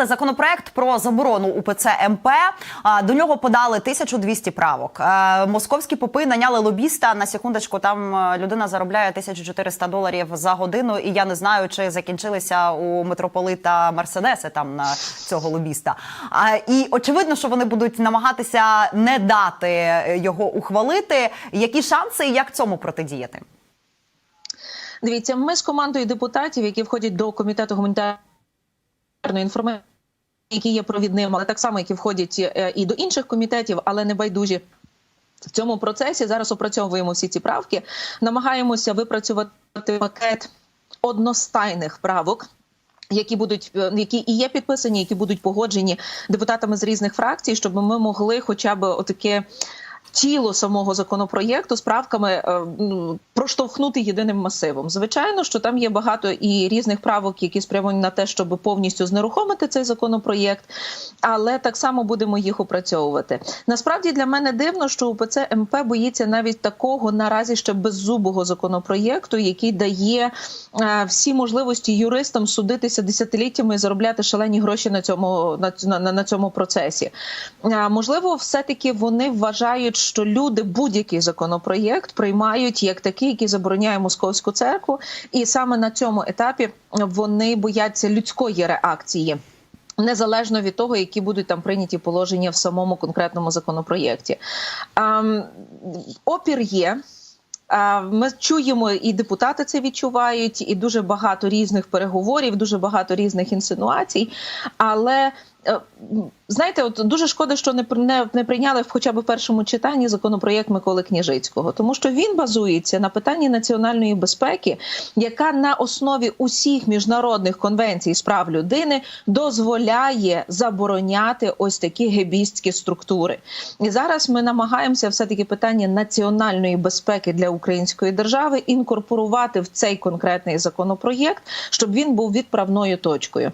Законопроект про заборону УПЦ МП. До нього подали 1200 правок. Е, Московські попи наняли лобіста. На секундочку, там е, людина заробляє 1400 доларів за годину. І я не знаю, чи закінчилися у митрополита Мерседеси там на цього лобіста. І очевидно, що вони будуть намагатися не дати його ухвалити. Які шанси і як цьому протидіяти? Дивіться, ми з командою депутатів, які входять до комітету гуманітарної інформації, які є провідним, але так само, які входять е, і до інших комітетів, але не байдужі. В цьому процесі зараз опрацьовуємо всі ці правки, намагаємося випрацювати пакет одностайних правок. Які будуть е, які і є підписані, які будуть погоджені депутатами з різних фракцій, щоб ми могли, хоча б отаке тіло самого законопроєкту з правками е, ну, проштовхнути єдиним масивом. Звичайно, що там є багато і різних правок, які спрямовані на те, щоб повністю знерухомити цей законопроєкт, але так само будемо їх опрацьовувати. Насправді для мене дивно, що УПЦ МП боїться навіть такого наразі ще беззубого законопроєкту, який дає е, всі можливості юристам судитися десятиліттями і заробляти шалені гроші на цьому на, на, на цьому процесі. Е, можливо, все таки вони вважають, що люди будь-який законопроєкт приймають як такий, який забороняє московську церкву, і саме на цьому етапі вони бояться людської реакції. Незалежно від того, які будуть там прийняті положення в самому конкретному законопроєкті, ем, опір є. Е, Ми чуємо, і депутати це відчувають, і дуже багато різних переговорів, дуже багато різних інсинуацій. Але знаєте, от дуже шкода, що не не, не прийняли хоча б в першому читанні законопроєкт Миколи Княжицького, тому що він базується на питанні національної безпеки, яка на основі усіх міжнародних конвенцій з прав людини дозволяє забороняти ось такі гебістські структури. І зараз ми намагаємося все таки питання національної безпеки для української держави інкорпорувати в цей конкретний законопроєкт, щоб він був відправною точкою.